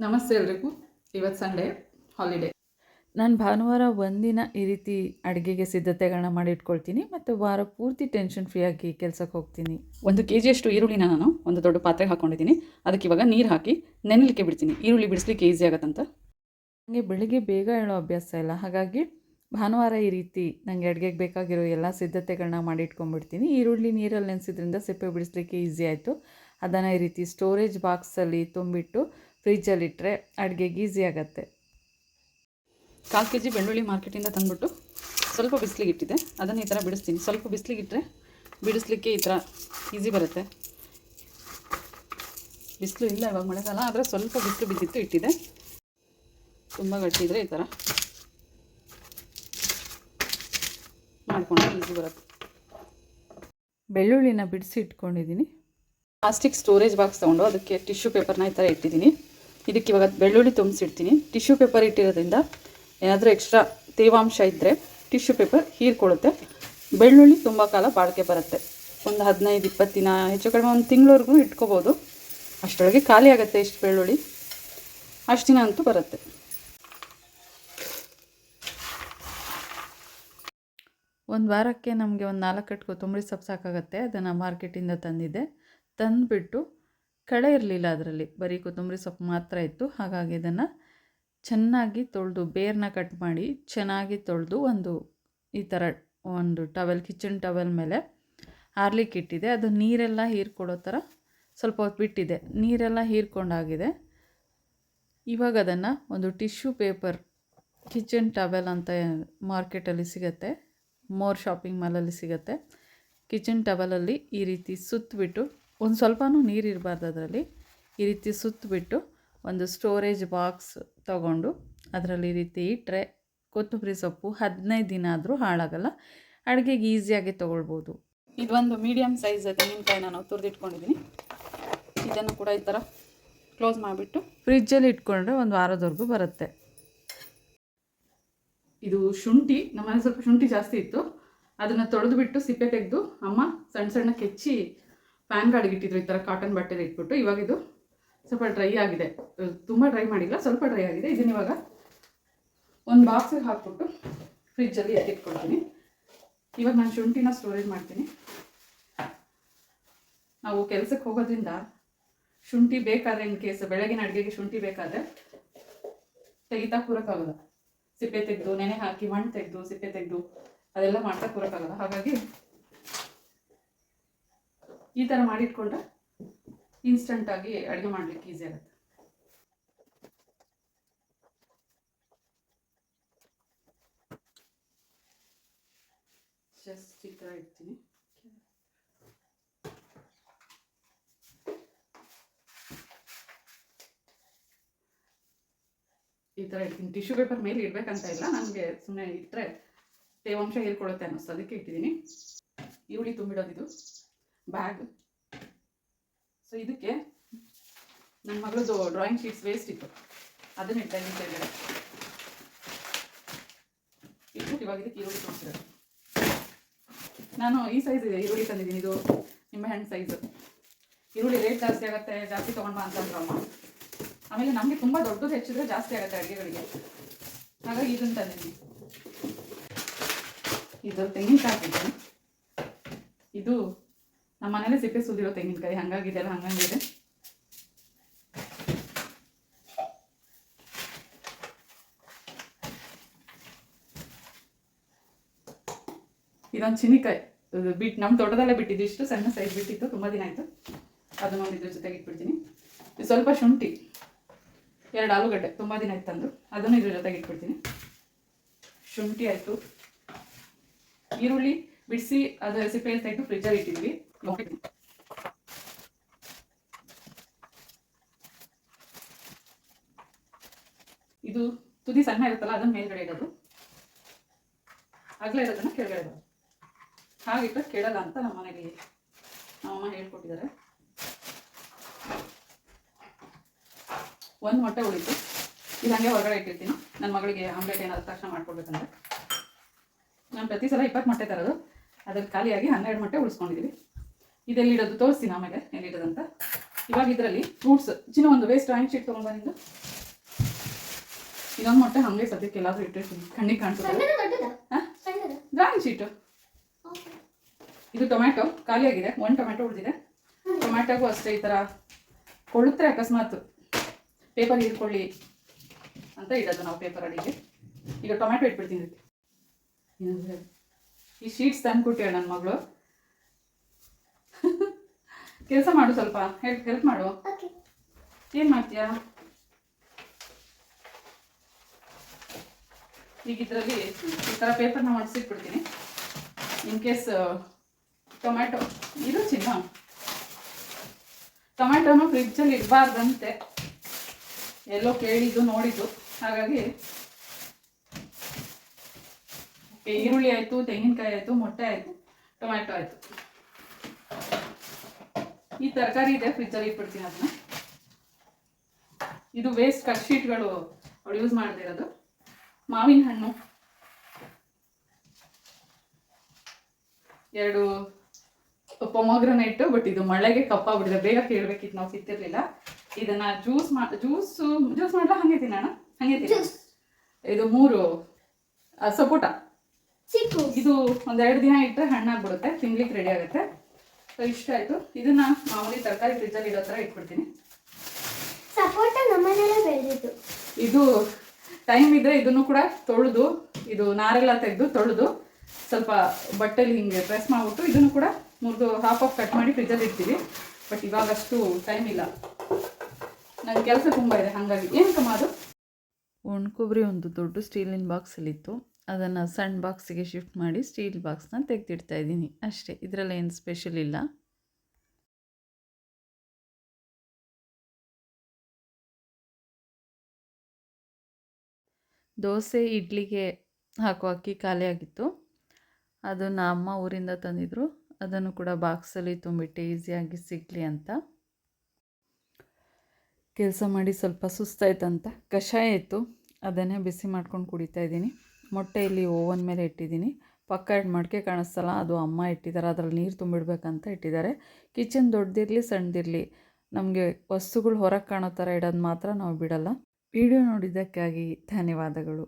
ನಮಸ್ತೆ ಎಲ್ರಿಗೂ. ಇವತ್ತು ಸಂಡೇ ಹಾಲಿಡೇ ನಾನು ಭಾನುವಾರ ಒಂದಿನ ಈ ರೀತಿ ಅಡುಗೆಗೆ ಸಿದ್ಧತೆಗಳನ್ನ ಮಾಡಿ ಇಟ್ಕೊಳ್ತೀನಿ ಮತ್ತು ವಾರ ಪೂರ್ತಿ ಟೆನ್ಷನ್ ಫ್ರೀ ಆಗಿ ಕೆಲಸಕ್ಕೆ ಹೋಗ್ತೀನಿ. ಒಂದು ಕೆ ಜಿಯಷ್ಟು ಈರುಳ್ಳಿನ ನಾನು ಒಂದು ದೊಡ್ಡ ಪಾತ್ರೆಗೆ ಹಾಕ್ಕೊಂಡಿದ್ದೀನಿ ಅದಕ್ಕೆ ಇವಾಗ ನೀರು ಹಾಕಿ ನೆನಲಿಕ್ಕೆ ಬಿಡ್ತೀನಿ. ಈರುಳ್ಳಿ ಬಿಡಿಸ್ಲಿಕ್ಕೆ ಈಸಿ ಆಗುತ್ತಂತ. ನನಗೆ ಬೆಳಿಗ್ಗೆ ಬೇಗ ಹೇಳೋ ಅಭ್ಯಾಸ ಇಲ್ಲ. ಹಾಗಾಗಿ ಭಾನುವಾರ ಈ ರೀತಿ ನನಗೆ ಅಡುಗೆಗೆ ಬೇಕಾಗಿರೋ ಎಲ್ಲ ಸಿದ್ಧತೆಗಳನ್ನ ಮಾಡಿ ಇಟ್ಕೊಂಡ್ಬಿಡ್ತೀನಿ. ಈರುಳ್ಳಿ ನೀರಲ್ಲಿ ನೆನೆಸಿದ್ರಿಂದ ಸಿಪ್ಪೆ ಬಿಡಿಸ್ಲಿಕ್ಕೆ ಈಸಿ ಆಯಿತು. ಅದನ್ನು ಈ ರೀತಿ ಸ್ಟೋರೇಜ್ ಬಾಕ್ಸಲ್ಲಿ ತುಂಬಿಟ್ಟು ಫ್ರಿಜ್ಜಲ್ಲಿಟ್ಟರೆ ಅಡುಗೆಗೆ ಈಸಿ ಆಗುತ್ತೆ. ಕಾಲು ಕೆ ಜಿ ಬೆಳ್ಳುಳ್ಳಿ ಮಾರ್ಕೆಟಿಂದ ತಂದುಬಿಟ್ಟು ಸ್ವಲ್ಪ ಬಿಸಿಲಿಗೆ ಇಟ್ಟಿದೆ ಅದನ್ನು ಈ ಥರ ಬಿಡಿಸ್ತೀನಿ. ಸ್ವಲ್ಪ ಬಿಸಿಲಿಗೆ ಇಟ್ಟರೆ ಬಿಡಿಸ್ಲಿಕ್ಕೆ ಈ ಥರ ಈಸಿ ಬರುತ್ತೆ. ಬಿಸಿಲು ಇಲ್ಲ ಇವಾಗ ಮಳೆಗಾಲ ಆದರೆ ಸ್ವಲ್ಪ ಬಿಸಿಲು ಬಿದ್ದಿತ್ತು ಇಟ್ಟಿದೆ ತುಂಬ ಗಟ್ಟಿ ಇದ್ದರೆ ಈ ಥರ ಮಾಡ್ಕೊಂಡ್ರೆ ಈಸಿ ಬರುತ್ತೆ. ಬೆಳ್ಳುಳ್ಳಿನ ಬಿಡಿಸಿ ಇಟ್ಕೊಂಡಿದ್ದೀನಿ. ಪ್ಲಾಸ್ಟಿಕ್ ಸ್ಟೋರೇಜ್ ಬಾಕ್ಸ್ ತೊಗೊಂಡು ಅದಕ್ಕೆ ಟಿಶ್ಯೂ ಪೇಪರ್ನ ಈ ಥರ ಇಟ್ಟಿದ್ದೀನಿ. ಇದಕ್ಕೆ ಇವಾಗ ಬೆಳ್ಳುಳ್ಳಿ ತುಂಬಿಸಿಡ್ತೀನಿ. ಟಿಶ್ಯೂ ಪೇಪರ್ ಇಟ್ಟಿರೋದ್ರಿಂದ ಏನಾದರೂ ಎಕ್ಸ್ಟ್ರಾ ತೇವಾಂಶ ಇದ್ದರೆ ಟಿಶ್ಯೂ ಪೇಪರ್ ಹೀರ್ಕೊಳ್ಳುತ್ತೆ. ಬೆಳ್ಳುಳ್ಳಿ ತುಂಬ ಕಾಲ ಬಾಳಿಕೆ ಬರುತ್ತೆ. ಒಂದು ಹದಿನೈದು ಇಪ್ಪತ್ತು ದಿನ ಹೆಚ್ಚು ಕಡಿಮೆ ಒಂದು ತಿಂಗಳವರೆಗೂ ಇಟ್ಕೋಬೋದು. ಅಷ್ಟರೊಳಗೆ ಖಾಲಿ ಆಗುತ್ತೆ ಇಷ್ಟು ಬೆಳ್ಳುಳ್ಳಿ. ಅಷ್ಟು ದಿನ ಅಂತೂ ಬರುತ್ತೆ. ಒಂದು ವಾರಕ್ಕೆ ನಮಗೆ ಒಂದು ನಾಲ್ಕು ಕಟ್ಟು ಕೊತ್ತಂಬರಿ ಸೊಪ್ಪು ಸಾಕಾಗತ್ತೆ. ಅದನ್ನು ಮಾರ್ಕೆಟಿಂದ ತಂದಿದ್ದೆ. ತಂದುಬಿಟ್ಟು ಕಳೆ ಇರಲಿಲ್ಲ ಅದರಲ್ಲಿ. ಬರೀ ಕೊತ್ತಂಬರಿ ಸೊಪ್ಪು ಮಾತ್ರ ಇತ್ತು. ಹಾಗಾಗಿ ಇದನ್ನು ಚೆನ್ನಾಗಿ ತೊಳೆದು ಬೇರನ್ನ ಕಟ್ ಮಾಡಿ ಚೆನ್ನಾಗಿ ತೊಳೆದು ಒಂದು ಈ ಥರ ಒಂದು ಟವೆಲ್, ಕಿಚನ್ ಟವೆಲ್ ಮೇಲೆ ಆರ್ಲಿಕ್ಕೆ ಇಟ್ಟಿದೆ. ಅದು ನೀರೆಲ್ಲ ಹೀರ್ಕೊಡೋ ಥರ ಸ್ವಲ್ಪ ಹೊತ್ತು ಬಿಟ್ಟಿದೆ. ನೀರೆಲ್ಲ ಹೀರ್ಕೊಂಡಾಗಿದೆ. ಇವಾಗ ಅದನ್ನು ಒಂದು ಟಿಶ್ಯೂ ಪೇಪರ್, ಕಿಚನ್ ಟವೆಲ್ ಅಂತ ಮಾರ್ಕೆಟಲ್ಲಿ ಸಿಗುತ್ತೆ. ಮೋರ್ ಶಾಪಿಂಗ್ ಮಾಲಲ್ಲಿ ಸಿಗುತ್ತೆ. ಕಿಚನ್ ಟವೆಲಲ್ಲಿ ಈ ರೀತಿ ಸುತ್ತಬಿಟ್ಟು ಒಂದು ಸ್ವಲ್ಪನೂ ನೀರು ಇರಬಾರ್ದು ಅದರಲ್ಲಿ. ಈ ರೀತಿ ಸುತ್ತಬಿಟ್ಟು ಒಂದು ಸ್ಟೋರೇಜ್ ಬಾಕ್ಸ್ ತಗೊಂಡು ಅದರಲ್ಲಿ ಈ ರೀತಿ ಇಟ್ಟರೆ ಕೊತ್ತಂಬರಿ ಸೊಪ್ಪು ಹದಿನೈದು ದಿನ ಆದರೂ ಹಾಳಾಗಲ್ಲ. ಅಡುಗೆಗೆ ಈಸಿಯಾಗಿ ತೊಗೊಳ್ಬೋದು. ಇದೊಂದು ಮೀಡಿಯಮ್ ಸೈಜ್ ತೆಂಗಿನಕಾಯಿ ನಾನು ತುರಿದಿಟ್ಕೊಂಡಿದ್ದೀನಿ ಇದನ್ನು ಕೂಡ ಈ ಥರ ಕ್ಲೋಸ್ ಮಾಡಿಬಿಟ್ಟು ಫ್ರಿಜ್ಜಲ್ಲಿ ಇಟ್ಕೊಂಡ್ರೆ ಒಂದು ವಾರದವರೆಗೂ ಬರುತ್ತೆ. ಇದು ಶುಂಠಿ ನಮ್ಮನೆ ಸ್ವಲ್ಪ ಶುಂಠಿ ಜಾಸ್ತಿ ಇತ್ತು. ಅದನ್ನು ತೊಳೆದು ಬಿಟ್ಟು ಸಿಪ್ಪೆ ತೆಗೆದು ಅಮ್ಮ ಸಣ್ಣ ಸಣ್ಣ ಕೆಚ್ಚಿ ಪ್ಯಾನ್ ಗಾಡಿಗೆ ಇಟ್ಟಿದ್ರು ಈ ಥರ ಕಾಟನ್ ಬಟ್ಟೆಲಿ ಇಟ್ಬಿಟ್ಟು, ಇವಾಗ ಇದು ಸ್ವಲ್ಪ ಡ್ರೈ ಆಗಿದೆ. ತುಂಬ ಡ್ರೈ ಮಾಡಿಲ್ಲ, ಸ್ವಲ್ಪ ಡ್ರೈ ಆಗಿದೆ. ಇದನ್ನ ಇವಾಗ ಒಂದು ಬಾಕ್ಸಿಗೆ ಹಾಕ್ಬಿಟ್ಟು ಫ್ರಿಜ್ಜಲ್ಲಿ ಎತ್ತಿಟ್ಕೊಳ್ತೀನಿ. ಇವಾಗ ನಾನು ಶುಂಠಿನ ಸ್ಟೋರೇಜ್ ಮಾಡ್ತೀನಿ. ನಾವು ಕೆಲಸಕ್ಕೆ ಹೋಗೋದ್ರಿಂದ ಶುಂಠಿ ಬೇಕಾದ್ರೆ ಇನ್ ಕೇಸ್ ಬೆಳಗಿನ ಅಡುಗೆಗೆ ಶುಂಠಿ ಬೇಕಾದರೆ ತೆಗಿತಾ ಕೂರಕ್ಕಾಗಲ್ಲ ಸಿಪ್ಪೆ ತೆಗೆದು, ನೆನೆ ಹಾಕಿ ಮಣ್ಣು ತೆಗೆದು, ಸಿಪ್ಪೆ ತೆಗೆದು ಅದೆಲ್ಲ ಮಾಡ್ತಾ ಕೂರಕ್ಕಾಗಲ್ಲ ಹಾಗಾಗಿ ಈ ಥರ ಮಾಡಿಟ್ಕೊಂಡ್ರೆ ಇನ್ಸ್ಟಂಟಾಗಿ ಅಡುಗೆ ಮಾಡ್ಲಿಕ್ಕೆ ಈಸಿ ಆಗುತ್ತೆ. ಜಸ್ಟ್ ಈ ಇಡ್ತೀನಿ. ಈ ಥರ ಇಡ್ತೀನಿ. ಟಿಶ್ಯೂ ಪೇಪರ್ ಮೇಲೆ ಇಡಬೇಕಂತ ಇಲ್ಲ, ನನಗೆ ಸುಮ್ಮನೆ ಇಟ್ಟರೆ ತೇವಾಂಶ ಹೇಳ್ಕೊಳುತ್ತೆ ಅನ್ನಿಸ್ತು ಅದಕ್ಕೆ ಇಟ್ಟಿದ್ದೀನಿ. ಈರುಳ್ಳಿ ತುಂಬಿಡೋದಿದು. ಬ್ಯಾಗ್ ಸೊ ಇದಕ್ಕೆ ನನ್ನ ಮಗಳದ್ದು ಡ್ರಾಯಿಂಗ್ ಶೀಟ್ಸ್ ವೇಸ್ಟ್ ಇತ್ತು. ಅದನ್ನ ಈ ಕೆಳಗಡೆ. ಇಟ್ಬಿಟ್ಟು ಇವಾಗ ಇದಕ್ಕೆ ಈರುಳ್ಳಿ ನಾನು ಈ ಸೈಜ್ ಇದೆ, ಈರುಳ್ಳಿ ತಂದಿದ್ದೀನಿ. ಇದು ನಿಮ್ಮ ನಿಂಬೆಹಣ್ಣು ಸೈಜು ಈರುಳ್ಳಿ ರೇಟ್ ಜಾಸ್ತಿ ಆಗುತ್ತೆ, ಜಾಸ್ತಿ ತೊಗೊಂಡು ಬಾ ಅಂತಂದ್ರು ಅಮ್ಮ. ಆಮೇಲೆ ನಮಗೆ ತುಂಬ ದೊಡ್ಡದು ಹೆಚ್ಚಿದ್ರೆ ಜಾಸ್ತಿ ಆಗುತ್ತೆ ಅಡುಗೆಗಳಿಗೆ. ಹಾಗಾಗಿ ಇದನ್ನು ತಂದಿದ್ದೀನಿ. ಇದು ತೆಂಗಿನಕಾಯಿ ಇದು ನಮ್ಮ ಮನೇಲಿ ಸಿಪ್ಪೆ ಸುಲಿರೋ ತೆಂಗಿನಕಾಯಿ ಹಂಗಾಗಿದೆ ಅಲ್ಲ ಹಂಗಂಗಿದೆ ಇದೊಂದು ಚಿನಿಕಾಯಿ. ಬಿಟ್ಟು ನಮ್ಮ ತೋಟದಲ್ಲೇ ಬಿಟ್ಟಿದ್ದು. ಇಷ್ಟು ಸಣ್ಣ ಸೈಜ್ ಬಿಟ್ಟಿತ್ತು. ತುಂಬ ದಿನ ಆಯಿತು. ಅದನ್ನು ಒಂದು ಇದ್ರ ಜೊತೆಗೆ ಇಟ್ಬಿಡ್ತೀನಿ. ಸ್ವಲ್ಪ ಶುಂಠಿ. ಎರಡು ಆಲೂಗಡ್ಡೆ. ತುಂಬ ದಿನ ಆಯ್ತು ತಂದು. ಅದನ್ನು ಇದ್ರ ಜೊತೆಗೆ ಇಟ್ಬಿಡ್ತೀನಿ. ಶುಂಠಿ ಆಯಿತು. ಈರುಳ್ಳಿ, ಬಿಡಿಸಿ, ಅದು ಸಿಪ್ಪೆಯಲ್ಲಿ ತೆಗೆದು ಫ್ರಿಜ್ಜಲ್ಲಿ ಇಟ್ಟಿದ್ವಿ. ಇದು ತುದಿ ಸಣ್ಣ ಇರುತ್ತಲ್ಲ, ಅದನ್ನ ಮೇಲ್ಗಡೆ ಇಡೋದು. ಅಗಲ ಇರೋದನ್ನ ಕೆಳಗಡೆ ಇಡೋದು. ಹಾಗಿಟ್ಟರೆ ಕೆಡಲ್ಲ ಅಂತ ನಮ್ಮ ಮನೆಗೆ ನಮ್ಮಮ್ಮ ಹೇಳ್ಕೊಟ್ಟಿದ್ದಾರೆ. ಒಂದು ಮೊಟ್ಟೆ ಉಳಿತು. ಇದು ಹಂಗೆ ಹೊರಗಡೆ ಇಟ್ಟಿರ್ತೀನಿ. ನನ್ನ ಮಗಳಿಗೆ ಆಮ್ಲೆಟ್ ಏನಾದ್ರು ತಕ್ಷಣ ಮಾಡ್ಕೊಡ್ಬೇಕಂದ್ರೆ. ನಾನು ಪ್ರತಿ ಸಲ ಇಪ್ಪತ್ತು ಮೊಟ್ಟೆ ತರೋದು. ಅದ್ರಲ್ಲಿ ಖಾಲಿಯಾಗಿ ಹನ್ನೆರಡು ಮೊಟ್ಟೆ ಉಳಿಸ್ಕೊಂಡಿದ್ದೀವಿ ಇದೆಲ್ಲಿಡೋದು ತೋರಿಸ್ತೀನಿ ಆಮೇಲೆ ಎಲ್ಲಿಡೋದಂತ. ಇವಾಗ ಇದರಲ್ಲಿ ಫ್ರೂಟ್ಸ್ ಚಿನ್ನ ಒಂದು ವೇಸ್ಟ್ ಡ್ರಾಯಿಂಗ್ ಶೀಟ್ ತೊಗೊಂಡ್ಬಂದು ಇನ್ನೊಂದು ಮೊಟ್ಟೆ ಹಾಗೆ ಸದ್ಯಕ್ಕೆ ಎಲ್ಲಾದ್ರೂ ಇಟ್ಟಿರ್ತೀನಿ ಕಣ್ಣಿಗೆ ಕಾಣಿಸುತ್ತೆ ಡ್ರಾಯಿಂಗ್ ಶೀಟು ಇದು ಟೊಮ್ಯಾಟೊ ಖಾಲಿಯಾಗಿದೆ. ಒಂದು ಟೊಮ್ಯಾಟೊ ಉಳಿದಿದೆ. ಟೊಮ್ಯಾಟೊಗೂ ಅಷ್ಟೇ ಈ ಥರ ಕೊಳುತ್ರೆ ಅಕಸ್ಮಾತ್. ಪೇಪರ್ ಹಿಡ್ಕೊಳ್ಳಿ ಅಂತ ಇಡೋದು ನಾವು ಪೇಪರ್ ಅಡಿಗೆ. ಈಗ ಟೊಮ್ಯಾಟೊ ಇಟ್ಬಿಡ್ತೀನಿ ಈ ಶೀಟ್ಸ್ ತಂದು ನನ್ನ ಮಗಳು? ಕೆಲಸ ಮಾಡು ಸ್ವಲ್ಪ. ಹೆಲ್ಪ್ ಹೆಲ್ಪ್ ಮಾಡು. ಏನು ಮಾಡ್ತೀಯಾ? ಈಗ ಇದರಲ್ಲಿ ಈ ಥರ ಪೇಪರ್ನ ಮಡಿಸಿಟ್ಬಿಡ್ತೀನಿ ಇನ್ ಕೇಸ್ ಟೊಮ್ಯಾಟೊ ಇದು ಚಿನ್ನ. ಟೊಮ್ಯಾಟೊನು ಫ್ರಿಜ್ಜಲ್ಲಿ ಇರಬಾರ್ದಂತೆ ಎಲ್ಲೋ ಕೇಳಿದ್ದು ನೋಡಿದ್ದು. ಹಾಗಾಗಿ ಈರುಳ್ಳಿ ಆಯಿತು ತೆಂಗಿನಕಾಯಿ ಆಯಿತು ಮೊಟ್ಟೆ ಆಯಿತು ಟೊಮ್ಯಾಟೊ ಆಯಿತು. ಈ ತರಕಾರಿ ಇದೆ ಫ್ರಿಜ್ಜಲ್ಲಿ ಇಟ್ಬಿಡ್ತೀನಿ ಅದನ್ನ. ಇದು ವೇಸ್ಟ್ ಕಟ್ ಶೀಟ್ಗಳು ಅವಳು ಯೂಸ್ ಮಾಡದಿರೋದು ಮಾವಿನ ಹಣ್ಣು. ಎರಡು ಪೊಮೊಗ್ರನೇಟ್ ಬಟ್ ಇದು ಮಳೆಗೆ ಕಪ್ಪಾಗ್ಬಿಟ್ಟಿದೆ ಬೇಗ ಕೇಳಬೇಕಿತ್ತು ನಾವು ಸಿಕ್ತಿರ್ಲಿಲ್ಲ ಇದನ್ನ ಜ್ಯೂಸ್ ಮಾ ಜ್ಯೂಸು ಜ್ಯೂಸ್ ಮಾಡ್ಲಾ? ಹಂಗೆ ತಿನ್ನೋಣ. ಹಂಗೆ ತಿನ್ನ. ಇದು ಮೂರು ಸಪೋಟ. ಇದು ಒಂದೆರಡು ದಿನ ಇಟ್ಟರೆ ಹಣ್ಣಾಗ್ಬಿಡುತ್ತೆ ತಿನ್ಲಿಕ್ಕೆ ರೆಡಿ ಆಗುತ್ತೆ. ಸೊ ಇಷ್ಟ ಆಯಿತು. ಇದನ್ನ ಮಾಮೂಲಿ ತರಕಾರಿ ಫ್ರಿಜ್ಜಲ್ಲಿ ಇಡೋ ಥರ ಇಟ್ಬಿಡ್ತೀನಿ. ಸಪೋಟ ನಮ್ಮನೆಲ್ಲ ಬೆಳೆದಿದ್ದು. ಇದು ಟೈಮ್ ಇದ್ರೆ ಇದನ್ನು ಕೂಡ ತೊಳೆದು ಇದು ನಾರೆಲ್ಲ ತೆಗೆದು ತೊಳೆದು ಸ್ವಲ್ಪ ಬಟ್ಟೆಲಿ ಹಿಂಗೆ ಪ್ರೆಸ್ ಮಾಡ್ಬಿಟ್ಟು ಇದನ್ನು ಕೂಡ ಮುರಿದು ಹಾಫ್ ಆಫ್ ಕಟ್ ಮಾಡಿ ಫ್ರಿಜ್ಜಲ್ಲಿ ಇಡ್ತೀವಿ. ಬಟ್ ಇವಾಗಷ್ಟು ಟೈಮ್ ಇಲ್ಲ. ನನ್ನ ಕೆಲಸ ತುಂಬ ಇದೆ ಹಾಗಾಗಿ. ಏನು ಕಮ್ಮ ಅದು? ಒಣಕೊಬ್ಬರಿ ಒಂದು ದೊಡ್ಡ ಸ್ಟೀಲಿನ ಬಾಕ್ಸಲ್ಲಿತ್ತು ಅದನ್ನು ಸಣ್ಣ ಬಾಕ್ಸಿಗೆ ಶಿಫ್ಟ್ ಮಾಡಿ ಸ್ಟೀಲ್ ಬಾಕ್ಸ್ನ ತೆಗೆದಿಡ್ತಾ ಇದ್ದೀನಿ. ಅಷ್ಟೇ, ಇದರಲ್ಲಿ ಏನು ಸ್ಪೆಷಲ್ ಇಲ್ಲ. ದೋಸೆ, ಇಡ್ಲಿಗೆ ಹಾಕೋ ಅಕ್ಕಿ ಖಾಲಿಯಾಗಿತ್ತು ಅದನ್ನು ಅಮ್ಮ ಊರಿಂದ ತಂದಿದ್ರು. ಅದನ್ನು ಕೂಡ ಬಾಕ್ಸಲ್ಲಿ ತುಂಬಿಟ್ಟು ಈಸಿಯಾಗಿ ಸಿಗಲಿ ಅಂತ. ಕೆಲಸ ಮಾಡಿ ಸ್ವಲ್ಪ ಸುಸ್ತಾಯ್ತಂತ. ಕಷಾಯ ಇತ್ತು. ಅದನ್ನೇ ಬಿಸಿ ಮಾಡ್ಕೊಂಡು ಕುಡಿತಾ ಇದ್ದೀನಿ. ಮೊಟ್ಟೆ ಇಲ್ಲಿ ಓವನ್ ಮೇಲೆ ಇಟ್ಟಿದ್ದೀನಿ. ಪಕ್ಕ ಎರಡು ಮಡಿಕೆ ಕಾಣಿಸ್ತಲ್ಲ, ಅದು ಅಮ್ಮ ಇಟ್ಟಿದ್ದಾರೆ. ಅದರಲ್ಲಿ ನೀರು ತುಂಬಿಡ್ಬೇಕಂತ ಇಟ್ಟಿದ್ದಾರೆ. ಕಿಚನ್ ದೊಡ್ಡದಿರಲಿ ಸಣ್ಣದಿರಲಿ, ನಮಗೆ ವಸ್ತುಗಳು ಹೊರಗೆ ಕಾಣೋ ಥರ ಇಡೋದು ಮಾತ್ರ ನಾವು ಬಿಡಲ್ಲ. ವಿಡಿಯೋ ನೋಡಿದ್ದಕ್ಕಾಗಿ ಧನ್ಯವಾದಗಳು.